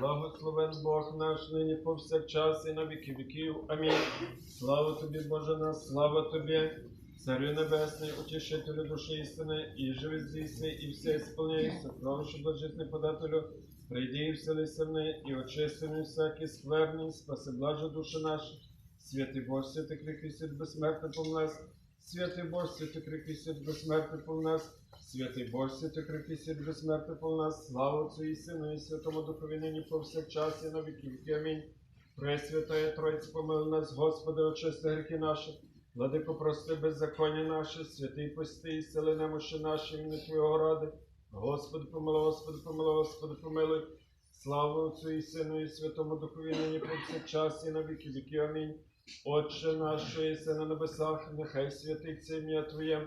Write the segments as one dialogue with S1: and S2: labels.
S1: Благословен Бог наш нині повсякчас і на віки віків. Амінь. Слава тобі, Боже нас, слава тобі, Царю Небесний, утішителю душі істини, і живи здійсни, і все сповняйся, правши блажитний подателю, прийди і вселися в неї, і очисти мені всякі скверні, спаси блаже душі наші. Святий Бог, святий крик світ безсмертний пов нас, святий Бог, святий крик світ безсмертний пов нас, святий Бог, святий крик світ безсмертний пов нас, слава Отцю і Сину, і Святому Духові нині повсякчас і на віки віки. Амінь. Пресвятая Тройця, помили нас, Господи, очисти гріхи наші, Владико, прости беззаконня наші, святий пости, і сили немощі наші, імені Твого ради. Господи, помилуй, Господи, помилуй, Господи, помилуй. Слава Отцю і Сину, і Святому Духові, нині повсякчас і на віки віки. Амінь. Отче наш, що єси на небесах, нехай святиться ім'я Твоє,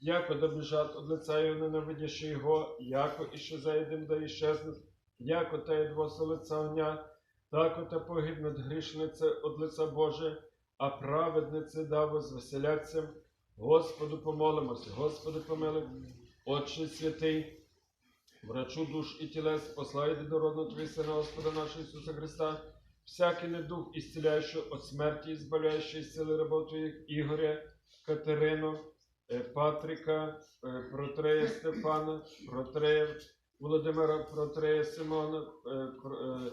S1: яко добіжать од лица Його ненавидящи Його, яко і що заєдем да іщезнуть, яко та єдвоса лица огня, так ота погибнуть грішнице од лица Боже, а праведнице да возвеселяться. Господу помолимося, Господи помилуй, Отче святий, врачу душ і тілес, послай дородно Твій Сина Господа нашого Ісуса Христа, всякий недух ісціляючий от смерті, збавляючий сили рабов Твоїх, Ігоря, Катерину, Патрика, е, Протрея Стефана, Протрея Володимира, Протрея Симона, е, е,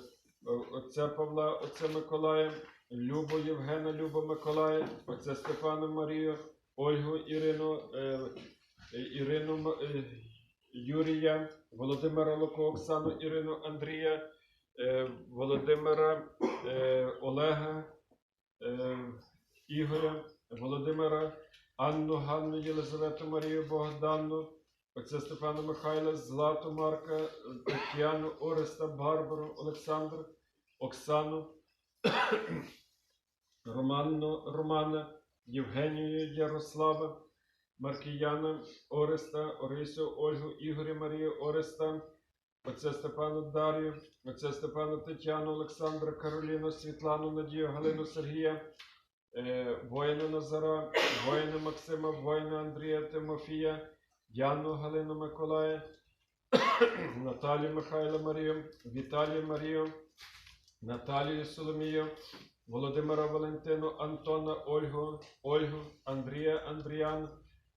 S1: е, отця Павла, отця Миколая, Любу Євгена, Любу Миколая, отця Стефана Марію, Ольгу Ірину, е, е, Ірину е, Юрія, Володимира Луко, Оксану Ірину Андрія, е, Володимира е, Олега, е, Ігоря, Володимира, Анну, Ганну, Єлизавету, Марію, Богданну, отця Степана Михайла, Злату Марка, Тетяну, Ореста, Барбару, Олександр, Оксану, Романну, Романа, Євгенію Ярослава, Маркіяна, Ореста, Орисю, Ольгу, Ігоря, Марію, Ореста, отця Степану Дар'ю, отця Степану Тетяну, Олександра, Кароліну, Світлану, Надію, Галину, Сергія, воїна Назара, воїна Максима, воїна Андрія, Тимофія, Яну, Галину Миколая, Наталію Михайла Марію, Віталію Марію, Наталію Соломію, Володимира Валентину, Антона, Ольгу, Ольгу, Андрія, Андріан,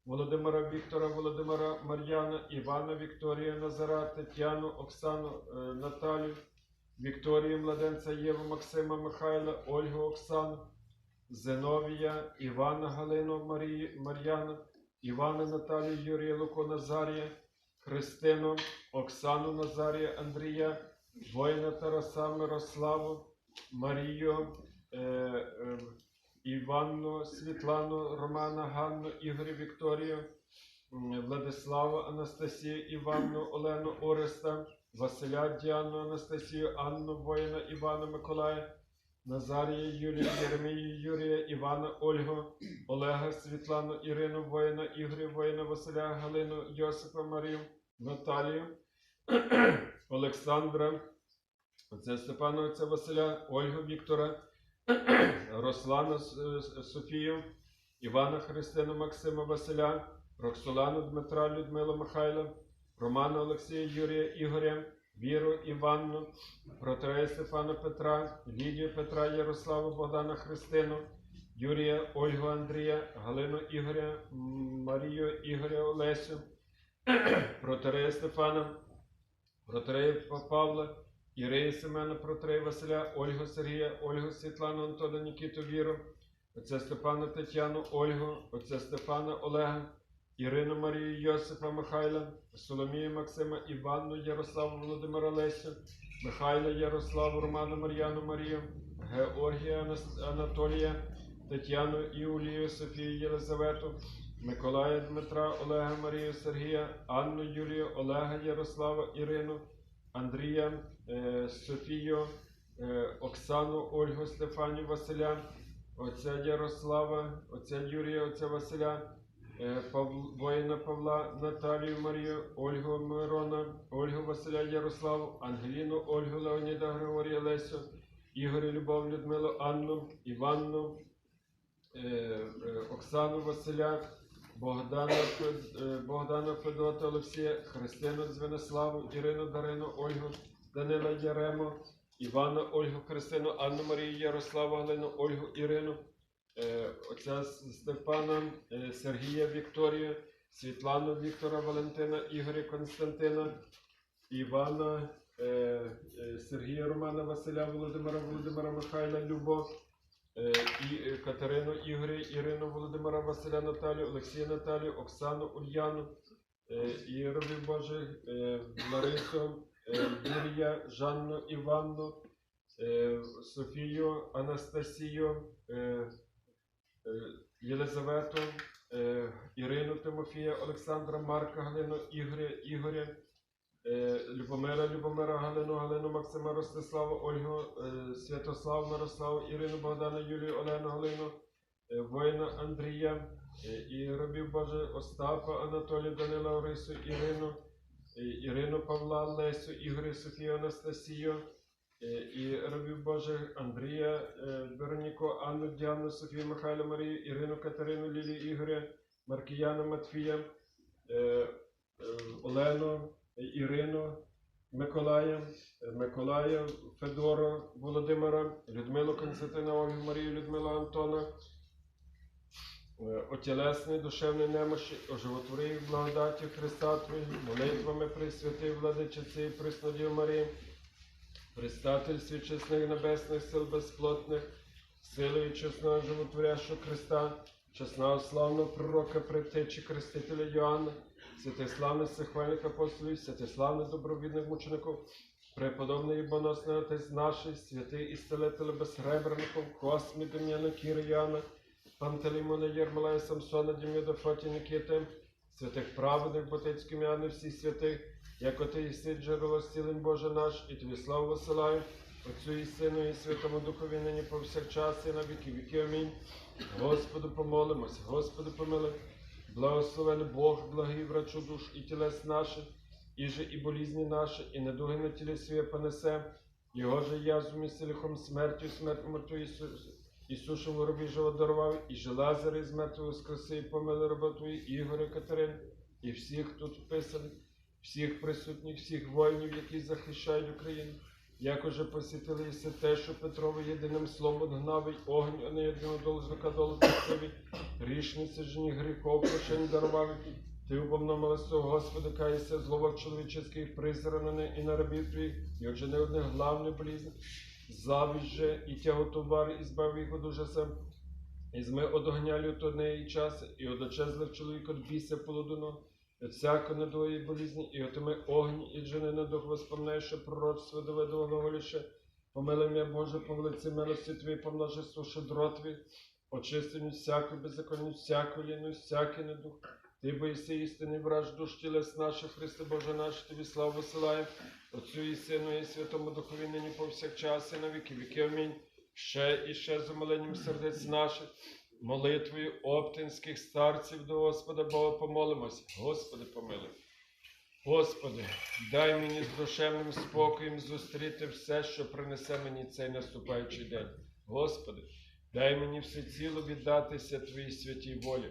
S1: Володимира Віктора, Володимира Мар'яна, Івана, Вікторія, Назара, Тетяну, Оксану, е, Наталю, Вікторію, Младенця, Єву, Максима, Михайла, Ольгу, Оксану, Зиновія, Івана, Галину, Марії, Мар'яна, Івана, Наталію, Юрія, Луко, Назарія, Христину, Оксану, Назарія, Андрія, воїна Тараса, Мирославу, Марію, е, е, Іванну, Світлану, Романа, Ганну, Ігоря, Вікторію, Владиславу, Анастасію, Іванну, Олену, Ореста, Василя, Діану, Анастасію, Анну, воїна, Івана, Миколая, Назарія, Юлія, Єремію, Юрія, Івана, Ольгу, Олега, Світлану, Ірину, воїна, Ігоря, воїна, Василя, Галину, Йосипа, Марію, Наталію, Олександра, Отця Степана, отця Василя, Ольгу Віктора, Руслану Софію, Івана Христину, Максима Василя, Роксолану Дмитра, Людмилу Михайла, Романа Олексія, Юрія Ігоря, Віру Іванну, Протрея Стефана Петра, Лідію Петра, Ярославу, Богдана Христину, Юрія, Ольгу Андрія, Галину Ігоря, Марію Ігоря Олесю, Протрея Стефана, Протрея Па- Павла, Ірея Семена, Протрея Василя, Ольгу Сергія, Ольгу Світлану, Антона Нікіту Віру, отця Степана Тетяну, Ольгу, отця Стефана Олега, Ірину Марію Йосипа Михайла, Соломію Максима, Іванну Ярославу Володимира Лесю, Михайла Ярославу, Роману Мар'яну Марію, Георгія Анатолія, Тетяну Іулію, Софію Єлизавету, Миколая Дмитра, Олега Марію Сергія, Анну Юлію, Олега Ярослава, Ірину, Андрія, е, Софію, е, Оксану, Ольгу, Стефанію, Василя, отця Ярослава, отця Юрія, отця Василя, воїна Павла, Наталію Марію, Ольгу Мирона, Ольгу Василя Ярославу, Ангеліну, Ольгу Леоніда Григорія Лесю, Ігоря Любов, Людмилу, Анну, Іванну, е, е, Оксану Василя, Богдана, е, Богдана Федота Олексія, Христину Звениславу, Ірину Дарину, Ольгу, Данила Ярему, Івана Ольгу Христину, Анну Марію Ярославу Галину, Ольгу Ірину, е, отця Степана, е, Сергія Вікторію, Світлану Віктора Валентина, Ігоря Константина, Івана, е, е, Сергія Романа Василя, Володимира Володимира Михайла Любов, е, і е, Катерину Ігоря, Ірину Володимира Василя Наталію, Олексія Наталію, Оксану Ульяну, е, і Боже, е, Ларису, е, Юрія, Жанну Іванну, е, Софію, Анастасію, е, е, Єлизавету, е, Ірину Тимофія, Олександра Марка, Галину Ігоря, Ігоря, е, Любомира, Любомира, Галину, Галину, Максима, Ростиславу, Ольгу, е, Святославу, Мирославу, Ірину, Богдана, Юлію, Олену, Галину, е, воїна Андрія, е, і робів Боже Остапа, Анатолія, Данила, Орису, Ірину, е, Ірину Павла, Лесю, Ігоря, Софію, Анастасію, е, і робів Боже Андрія, е, Вероніку, Анну, Діану, Софію, Михайло, Марію, Ірину, Катерину, Лілію, Ігоря, Маркіяна, Матфія, е, е, Олену, е, Ірину, Миколая, е, Миколая, Федора, Володимира, Людмилу Константина, Ольгу, Марію, Людмилу Антона, е, отілесний, душевний немощі, оживотвори їх благодаті Христа Твої, молитвами Пресвятий Владичиці Преснодів Марії, Предстатель свічесних небесних сил безплотних, силою чесного животворящого Христа, чесного славного пророка, предтечі Крестителя Йоанна, святославних сихвальних апостолів, святославних добровідних мучеників, преподобний і боносний Отець наший, святий і стелитель безсребреников, Космі, Дем'яна, Кіра, Яна, Пантелеймона, Єрмолая, Самсона, Діміда, Фоті, Нікіти, святих праведних, Ботицьких м'яни, всіх святих, як ти єси джерело зцілень Боже наш, і тобі славу висилаю, Отцю і Сину, і Святому Духові нині повсякчас, і на віки віки. Амінь. Господу помолимось, Господи помилуй. Благословен Бог, благий врачу душ і тілес наших, і же і болізні наші, і недуги на тілі своє понесе, Його же язву місці лихом смертю, смерть мертву Ісус, Ісушем воробі дарував, і же Лазаря із мертвого і помили роботу Ігоря Катерин, і всіх тут вписаних, всіх присутніх, всіх воїнів, які захищають Україну. Як уже посітили і все те, що Петрове єдиним словом гнавий огонь, а не єдину долу звика долу рішниці жені гріхов, прощень дарував. Ти убомно свого Господи, каєся, зловок чоловіческих призранене і на рабів твоїх, і отже не одне главне болізне, завість же і тягу товар, і збав їх од ужаса, і зми од огня лютоне і час, і од очезлих чоловік од біся полудуно, від всяко недої болізні, і отими огні, і жени на дух воспоминає, що пророцтво доведе глаголіше, помилуй мене, Боже, по велиці милості Твої, по множеству щедротві, очистим від всякої беззаконні, всяку ліну, всякий недух. Ти боїси істини, враж душ тілес наших, Христе Боже наш, Тобі славу висилає, Отцю і Сину, і Святому Духові нині повсякчас, і на віки віки. Амінь. Ще і ще з умиленням сердець наших, молитвою оптинських старців до Господа Бога помолимось. Господи, помилуй. Господи, дай мені з душевним спокоєм зустріти все, що принесе мені цей наступаючий день. Господи, дай мені всеціло віддатися Твоїй святій волі.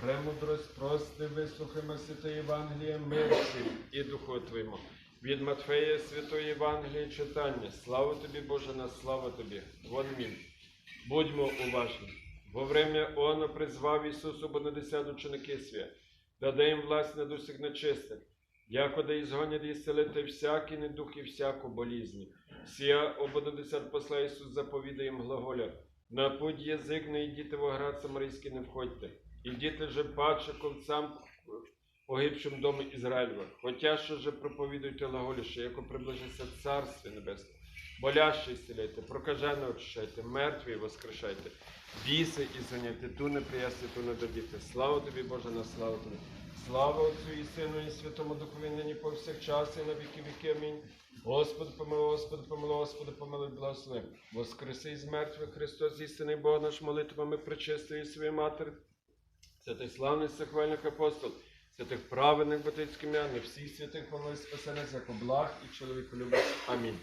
S1: Премудрость, прости, вислухаймо святе Євангеліє, мир і Духу Твоєму. Від Матфея Святої Євангелії читання. Слава тобі, Боже, на слава тобі. Вон мін. Будьмо уважні. Во время Оно призвав Ісус обонадесят ученики свя, даде їм власть над нечистих, якоди і селити всякі недух і всяку болізні. Сія обонадесят посла Ісус заповідає їм глаголя, на путь язик не йдіте в оград самарійський не входьте, ідіте же паче ковцам погибшим дому Ізраїльва, хотя що же проповідуйте глаголіше, яко приближиться Царстві Небесне. Болящий ісцеляйте, прокажене очищайте, мертві воскрешайте, біси і заняйте, ту не приясти, ту не дадіте. Слава тобі, Боже, на славу тобі. Слава Отцю і Сину, і Святому Духові, нині повсякчас, і на віки віки. Амінь. Господи, помилуй, Господи, помилуй, Господи, помилуй, благослови. Воскреси із мертвих Христос, істинний Бог наш, молитвами причистої своєї Матері. Святий славних сахвальних апостол, святих праведних батьківських ім'я, не всіх святих помилуй спасених, як благ і чоловіку любить. Амінь.